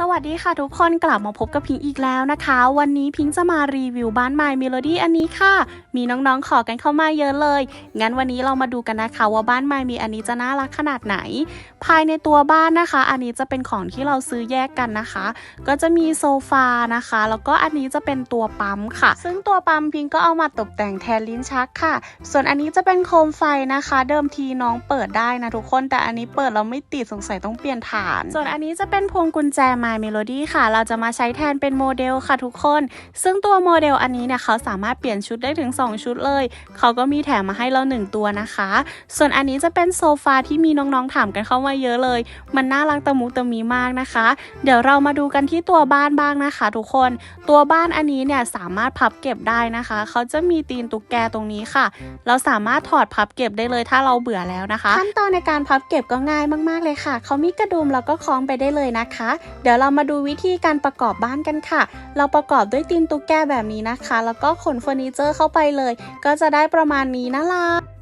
สวัสดีค่ะทุกคนกลับมาพบกับพิงอีกแล้วนะคะ วันนี้พิงจะมารีวิวบ้าน My Melody อันนี้ค่ะ มีน้องๆขอกันเข้ามาเยอะเลย งั้นวันนี้เรามาดูกันนะคะ ว่าบ้าน My มีอันนี้จะน่ารักขนาดไหน ภายในตัวบ้านนะคะ อันนี้จะเป็นของที่เราซื้อแยกกันนะคะ ก็จะมีโซฟานะคะ แล้วก็อันนี้จะเป็นตัวปั๊มค่ะ ซึ่งตัวปั๊มพิงก็เอามาตกแต่งแทนลิ้นชักค่ะ ส่วนอันนี้จะเป็นโคมไฟนะคะ เดิมทีน้องเปิดได้นะทุกคนแต่อันนี้เปิดแล้วไม่ติดสงสัยต้องเปลี่ยนฐาน ส่วนอันนี้จะเป็นพวงกุญแจ My Melody ค่ะ เราจะมาใช้แทนเป็นโมเดลค่ะทุกคน ซึ่งตัวโมเดลอันนี้เนี่ยเขาสามารถเปลี่ยนชุดได้ถึง 2 ชุดเลย เขาก็มีแถมมาให้เรา 1 ตัวนะคะ ส่วนอันนี้จะเป็นโซฟาที่มีน้องๆถามกันเข้ามาเยอะเลย มันน่ารักตะมุตะมีมากนะคะ เดี๋ยวเรามาดูกันที่ตัวบ้านบ้างนะคะ ทุกคน ตัวบ้านอันนี้เนี่ยสามารถพับเก็บได้นะคะ เขาจะมีตีนตุ๊กแกตรงนี้ค่ะ เราสามารถถอดพับเก็บได้เลยถ้าเราเบื่อแล้วนะคะ ขั้นตอนในการพับเก็บก็ง่ายมากๆเลยค่ะ เขามีกระดุมแล้วก็คล้องไปได้เลยนะคะ เดี๋ยวเรามาดูวิธีการประกอบบ้านกันค่ะ เราประกอบด้วยตีนตุ๊กแกแบบนี้นะคะ แล้วก็ขนเฟอร์นิเจอร์เข้าไปเลย ก็จะได้ประมาณนี้น่ารัก